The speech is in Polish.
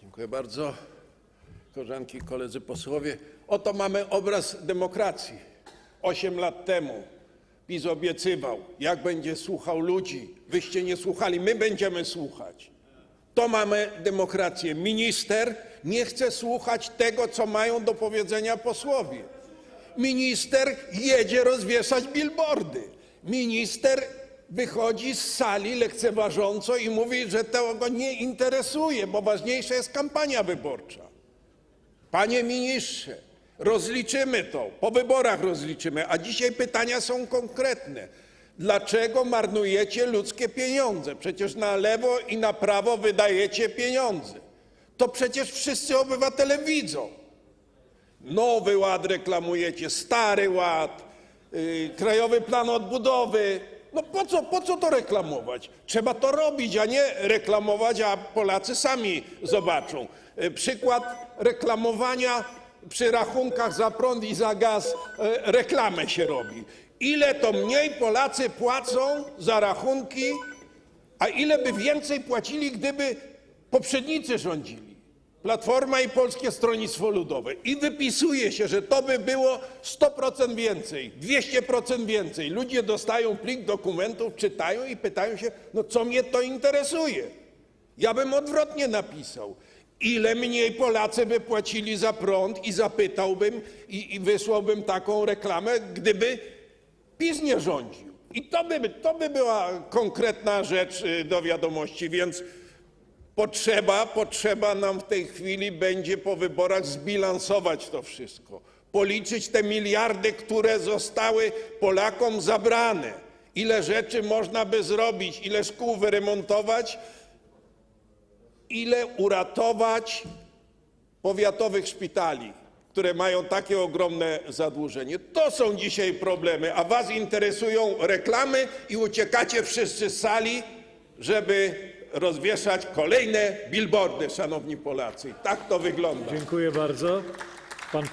Dziękuję bardzo. Koleżanki i koledzy posłowie. Oto mamy obraz demokracji. Osiem lat temu PiS obiecywał, jak będzie słuchał ludzi. Wyście nie słuchali, my będziemy słuchać. To mamy demokrację. Minister nie chce słuchać tego, co mają do powiedzenia posłowie. Minister jedzie rozwieszać billboardy. Minister wychodzi z sali lekceważąco i mówi, że to go nie interesuje, bo ważniejsza jest kampania wyborcza. Panie ministrze, rozliczymy to, po wyborach rozliczymy, a dzisiaj pytania są konkretne. Dlaczego marnujecie ludzkie pieniądze? Przecież na lewo i na prawo wydajecie pieniądze. To przecież wszyscy obywatele widzą. Nowy ład reklamujecie, stary ład, yy, krajowy plan odbudowy. No po co, po co to reklamować? Trzeba to robić, a nie reklamować, a Polacy sami zobaczą. Yy, przykład reklamowania przy rachunkach za prąd i za gaz yy, reklamę się robi. Ile to mniej Polacy płacą za rachunki, a ile by więcej płacili, gdyby poprzednicy rządzili? Platforma i Polskie Stronnictwo Ludowe. I wypisuje się, że to by było 100% więcej, 200% więcej. Ludzie dostają plik dokumentów, czytają i pytają się, no co mnie to interesuje? Ja bym odwrotnie napisał. Ile mniej Polacy by płacili za prąd i zapytałbym i, i wysłałbym taką reklamę, gdyby PiS nie rządził. I to by, to by była konkretna rzecz y, do wiadomości, więc potrzeba nam w tej chwili będzie po wyborach zbilansować to wszystko, policzyć te miliardy, które zostały Polakom zabrane. Ile rzeczy można by zrobić, ile szkół wyremontować, ile uratować powiatowych szpitali, które mają takie ogromne zadłużenie. To są dzisiaj problemy, a was interesują reklamy i uciekacie wszyscy z sali, żeby rozwieszać kolejne billboardy, szanowni Polacy. Tak to wygląda. Dziękuję bardzo.